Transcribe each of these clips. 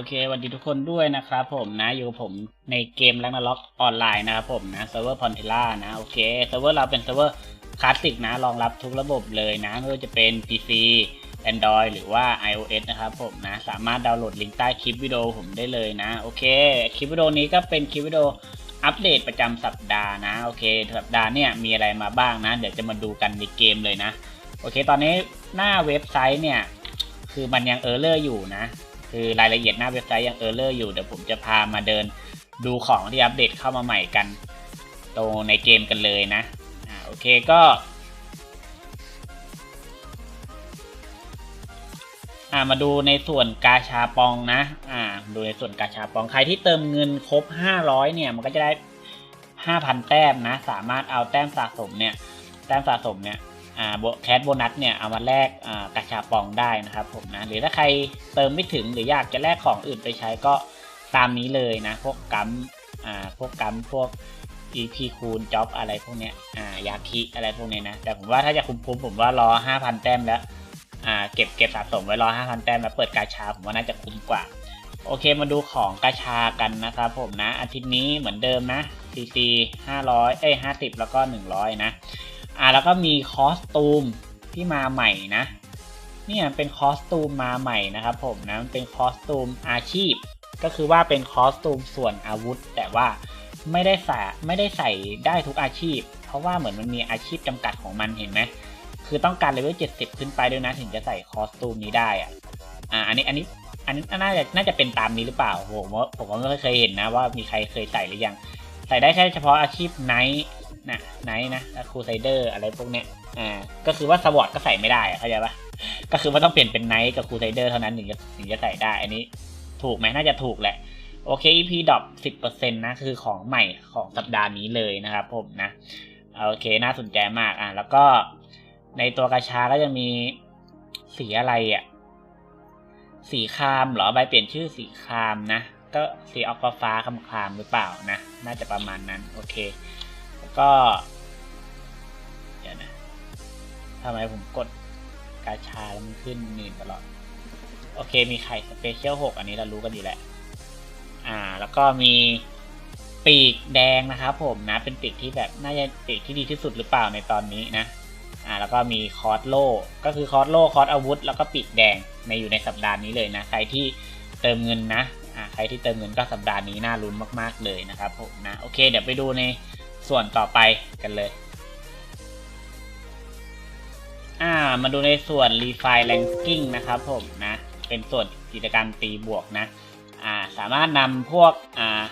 อเคสวัสดีทุกคนด้วยนะครับผมนะอยู่กับผมในเกมแลกนาล็อกออนไลน์นะครับผมนะเซิร์ฟเวอร์พอนเทล่านะโอเคเซิร์ฟเวอร์เราเป็นเซิร์ฟเวอร์คลาสสิกนะรองรับทุกระบบเลยนะไม่ว่าจะเป็น PC Android หรือว่า iOS นะครับผมนะสามารถดาวน์โหลดลิงก์ใต้คลิปวิดีโอผมได้เลยนะโอเคคลิปวิดีโอนี้ก็เป็นคลิปวิดีโออัปเดตประจำสัปดาห์นะโอเคสัปดาห์เนี่ยมีอะไรมาบ้างนะ เดี๋ยวจะมาดูกันในเกมเลยนะโอเค ตอนนี้หน้าเว็บไซต์เนี่ยคือมันยังเออร์เลอร์อยู่นะ คือรายละเอียดหน้าเว็บไซต์ยังเออร์เลอร์อยู่เดี๋ยวผมจะพามาเดินดูของที่อัปเดตเข้ามาใหม่กันตรงในเกมกันเลยนะอ่าโอเคก็อ่ามาดูในส่วนกาชาปองนะอ่าดูในส่วนกาชาปองใครที่เติมเงินครบ 500 เนี่ยมันก็จะได้ 5,000 แต้มนะ สามารถเอาแต้มสะสมเนี่ยแต้มสะสมเนี่ย แคสโบนัสเนี่ยเอามาแลกกระชาปองได้นะครับผมนะหรือถ้าใครเติมไม่ถึงหรืออยากจะแลกของอื่นไปใช้ก็ตามนี้เลยนะ พวกกัมพวกกัมพวก EP คูณจ็อบอะไรพวกเนี้ยยาคิอะไรพวกเนี้ยนะ แต่ผมว่าถ้าจะคุ้มๆผมว่ารอ 5,000 แต้มแล้วเก็บเก็บสะสมไว้รอ 5,000 แต้มแล้วเปิดกาชาผมว่าน่าจะคุ้มกว่า โอเคมาดูของกาชากันนะครับผมนะ อาทิตย์นี้เหมือนเดิมนะ CC 500 เอ้ย 50 แล้วก็ 100 นะ อ่าแล้วก็มีคอสตูมที่มาใหม่นะ เนี่ยเป็นคอสตูมมาใหม่นะครับผมนะมันเป็นคอสตูมอาชีพ ก็คือว่าเป็นคอสตูมส่วนอาวุธ แต่ว่าไม่ได้ใส่ไม่ได้ใส่ได้ทุกอาชีพ เพราะว่าเหมือนมันมีอาชีพจำกัดของมันเห็นไหมคือต้องการเลเวล70 ขึ้นไปด้วยนะถึงจะใส่คอสตูมนี้ได้อะอ่าอันนี้อันนี้อันนี้น่าจะน่าจะเป็นตามนี้หรือเปล่าผมว่าผมว่าไม่เคยเห็นนะว่ามีใครเคยใส่หรือยัง ใส่ได้แค่เฉพาะอาชีพไนท์ นะไนท์นะครูไซเดอร์อะไรพวกเนี้ยอ่าก็คือว่าสวอตก็ใส่ไม่ได้เข้าใจปะก็คือว่าต้องเปลี่ยนเป็นไนท์กับครูไซเดอร์เท่านั้นถึงจะถึงจะใส่ได้อันนี้ถูกไหมน่าจะถูกแหละโอเค EP ดรอปสิบเปอร์เซ็นต์นะคือของใหม่ของสัปดาห์นี้เลยนะครับผมนะโอเคน่าสนใจมากอะแล้วก็ในตัวกระชาก็จะมีสีอะไรอะสีครามเหรอใบเปลี่ยนชื่อสีครามนะ ก็สีออกฟ้าฟ้าคำครามหรือเปล่านะ น่าจะประมาณนั้น โอเค ก็เดี๋ยวนะทำไมผมกดกาชาแล้วมันขึ้นนี่ตลอด โอเคมีไข่สเปเชียลหกอันนี้เรารู้กันอยู่แหละ อ่า แล้วก็มีปีกแดงนะครับผมนะ เป็นปีกที่แบบน่าจะปีกที่ดีที่สุดหรือเปล่าในตอนนี้นะ อ่า แล้วก็มีคอร์สโลก็คือคอร์สโลคอร์สอาวุธ แล้วก็ปีกแดงในอยู่ในสัปดาห์นี้เลยนะ ใครที่เติมเงินนะ อ่า ใครที่เติมเงินก็สัปดาห์นี้น่าลุ้นมาก ๆเลยนะครับผมนะ โอเค เดี๋ยวไปดูใน ส่วนต่อไปกันเลย อ่า มาดูในส่วน Refine Ranking นะครับผมนะ เป็นส่วนกิจกรรมตีบวกนะ อ่า สามารถนำพวก อ่า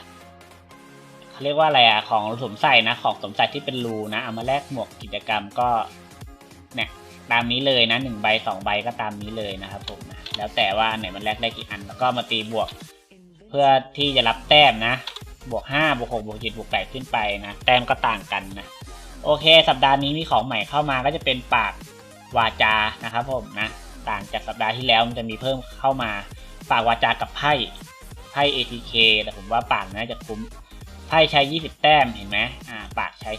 เขาเรียกว่าอะไรอะ ของสมใส่นะ ของสมใส่ที่เป็นรูนะ เอามาแลกหมวกกิจกรรมก็เนี่ยตามนี้เลยนะหนึ่งใบสองใบก็ตามนี้เลยนะครับผมนะแล้วแต่ว่าไหนมันแลกได้กี่อันแล้วก็มาตีบวก เพื่อที่จะรับแต้มนะ บวกห้าบวกหกบวกเจ็ดบวกแปดขึ้นไปนะแต้มก็ต่างกันนะโอเค สัปดาห์นี้มีของใหม่เข้ามาก็จะเป็นปากวาจานะครับผมนะต่างจากสัปดาห์ที่แล้วมันจะมีเพิ่มเข้ามา ปากวาจากับไพ่ไพ่ ATK แต่ผมว่าปากน่าจะคุ้มไพ่ใช้ 20 แต้มเห็นไหมอ่าปากใช้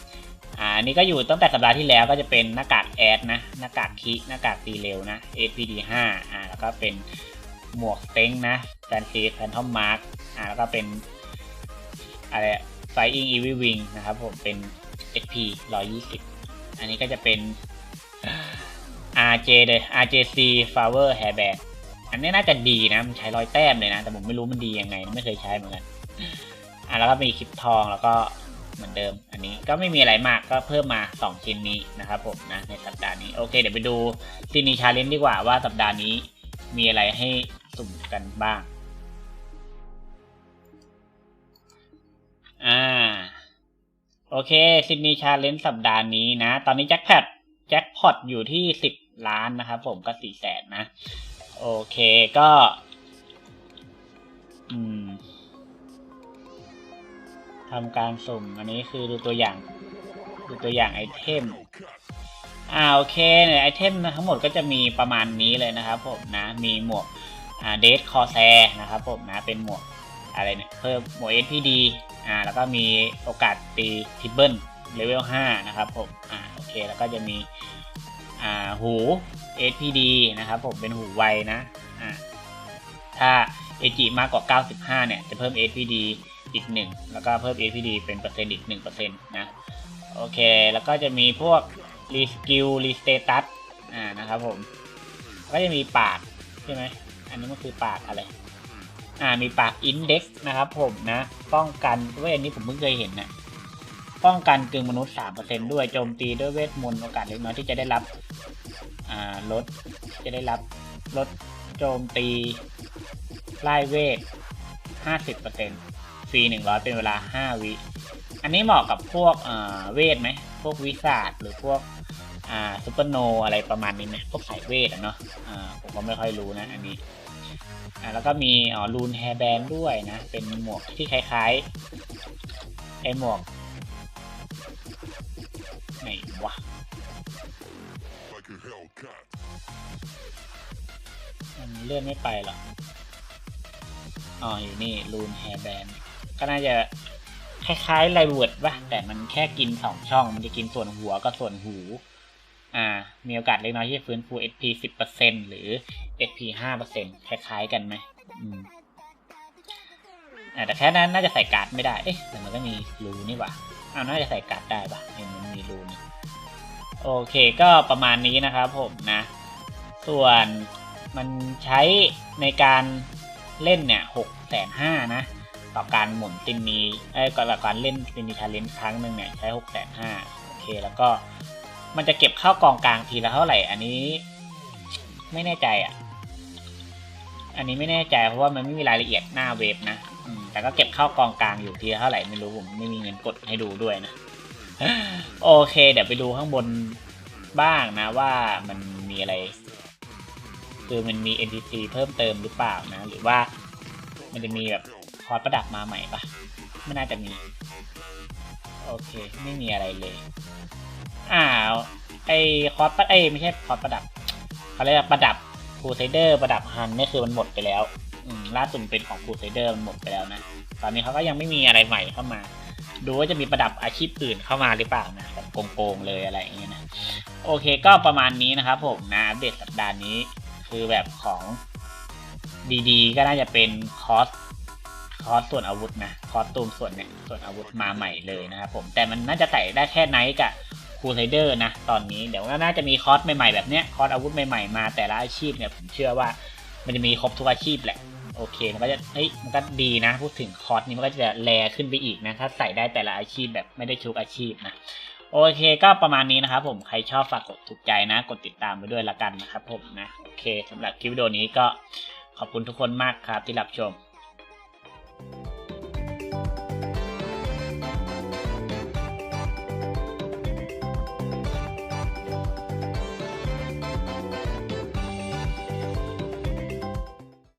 40อ่าอันนี้ก็อยู่ตั้งแต่สัปดาห์ที่แล้วก็จะเป็นหน้ากากแอดนะหน้ากากคิหน้ากากตีเร็วนะ SPD 5อ่าแล้วก็เป็นหมวกเต็งนะแฟนซีแฟนทอมมาร์กอ่าแล้วก็เป็น อะไรไฟอิงอีวิวิงนะครับผมเป็น SP 120 อันนี้ก็จะเป็น RJ เลย RJC Flower Hairband อันนี้น่าจะดีนะมันใช้ร้อยแต้มเลยนะ แต่ผมไม่รู้มันดียังไง ไม่เคยใช้เหมือนกันอะแล้วก็มีคลิปทองแล้วก็เหมือนเดิม อันนี้ก็ไม่มีอะไรมากก็เพิ่มมา 2 ชิ้นนี้นะครับผมนะในสัปดาห์นี้โอเค เดี๋ยวไปดูซีนีชาเลนจ์ดีกว่าว่าสัปดาห์นี้มีอะไรให้สุ่มกันบ้าง อ่า โอเคซิดนีย์ชาเลนจ์สัปดาห์นี้นะ ตอนนี้แจ็คแพอตแจ็คพอตอยู่ที่สิบล้านนะครับผมก็สี่แสนนะ โอเคก็ อืมทำการสุ่มอันนี้คือดูตัวอย่าง ดูตัวอย่างไอเทมอ่าโอเคเนี่ยไอเทมทั้งหมดก็จะมีประมาณนี้เลยนะครับผมนะ มีหมวกอ่าเดทคอแซนะครับผมนะเป็นหมวกอะไรเนี่ยเพิ่มหมวก SPD อ่าแล้วก็มีโอกาสตีทิปเบิลเลเวล5นะครับผมอ่าโอเคแล้วก็จะมีอ่าหู SPD นะครับผมเป็นหูไวนะอ่าถ้า AG มากกว่า 95 เนี่ย จะเพิ่ม APD อีก 1 แล้วก็เพิ่ม APD เป็นเปอร์เซ็นต์อีก 1%นะโอเค แล้วก็จะมีพวก Reskill Restatus อ่านะครับผม ก็จะมีปากใช่ไหม อันนี้มันคือปากอะไร อ่ามีปาก Index นะครับผมนะ ป้องกันเว้ยอันนี้ผมเพิ่งเคยเห็นนะป้องกันกึ่งมนุษย์ 3%ด้วยโจมตีด้วยเวทมนต์โอกาสเล็กน้อยที่จะได้รับอ่าลดจะได้รับลดโจมตีไล่เวท 50%ฟรี 100 เป็นเวลา 5 วิ อันนี้เหมาะกับพวกเวทไหม พวกวิสาดหรือพวกซูเปอร์โนอะไรประมาณนี้ไหมพวกสายเวทอะเนาะอ่าผมก็ไม่ค่อยรู้นะอันนี้ อ่าแล้วก็มีอ๋อรูนแฮร์แบนด้วยนะ เป็นหมวกที่คล้ายๆไอหมวกไหนวะมันเลื่อนไม่ไปหรออ๋ออยู่นี่รูนแฮร์แบนก็น่าจะคล้ายๆไลเวิร์ดป่ะแต่มันแค่กินสองช่อง มันจะกินส่วนหัวกับส่วนหู อ่ามีโอกาสเล็กน้อยที่จะฟื้นฟู SP 10%หรือ SP 5%คล้ายๆกันไหมอืมอ่าแต่แค่นั้นน่าจะใส่การ์ดไม่ได้ เอ๊ะแต่มันก็มีรูนี่หว่าอ้าวน่าจะใส่การ์ดได้ป่ะเห็นมันมีรูนี่โอเคก็ประมาณนี้นะครับผมนะ ส่วนมันใช้ในการเล่นเนี่ยหกแสนห้านะ ต่อการหมุนตินนีเอ้ยก่อนต่อการเล่นตินนีชาเลนจ์ครั้งหนึ่งเนี่ยใช้หกแสนห้าโอเคแล้วก็ มันจะเก็บเข้ากองกลางทีละเท่าไหร่ อันนี้ ไม่แน่ใจอะ อันนี้ไม่แน่ใจเพราะว่ามันไม่มีรายละเอียดหน้าเว็บนะแต่ก็เก็บเข้ากองกลางอยู่ทีละเท่าไหร่ไม่รู้ผมไม่มีเงินกดให้ดูด้วยนะ โอเค เดี๋ยวไปดูข้างบนบ้างนะว่ามันมีอะไร คือมันมี NPC เพิ่มเติมหรือเปล่านะ หรือว่ามันจะมีแบบคอร์สประดับมาใหม่ปะไม่น่าจะมี โอเค ไม่มีอะไรเลย อ้าวไอคอสประเอไม่ใช่คอสประดับเขาเรียกว่าประดับครูไซเดอร์ประดับฮันนี่คือมันหมดไปแล้วล่าสุดเป็นของครูไซเดอร์มันหมดไปแล้วนะ ตอนนี้เขาก็ยังไม่มีอะไรใหม่เข้ามา ดูว่าจะมีประดับอาชีพอื่นเข้ามาหรือเปล่านะแบบโกงๆเลยอะไรอย่างเงี้ยนะโอเคก็ประมาณนี้นะครับผมนะอัปเดตสัปดาห์นี้คือแบบของดีๆ ก็น่าจะเป็นคอสคอสส่วนอาวุธนะคอสตูมส่วนเนี่ยส่วนอาวุธมาใหม่เลยนะครับผมแต่มันน่าจะใส่ได้แค่ไนท์กับ คูไซเดอร์นะตอนนี้เดี๋ยวก็น่าจะมีคอร์สใหม่ๆแบบเนี้ยคอร์สอาวุธใหม่ๆมาแต่ละอาชีพเนี่ยผมเชื่อว่ามันจะมีครบทุกอาชีพแหละโอเคมันก็จะเฮ้ยมันก็ดีนะ พูดถึงคอร์สนี้มันก็จะแลขึ้นไปอีกนะถ้าใส่ได้แต่ละอาชีพแบบไม่ได้ชุกอาชีพนะโอเคก็ประมาณนี้นะครับผมใครชอบฝากกดถูกใจนะ กดติดตามไปด้วยละกันนะครับผมนะโอเคสำหรับคลิปวิดีโอนี้ก็ขอบคุณทุกคนมากครับที่รับชม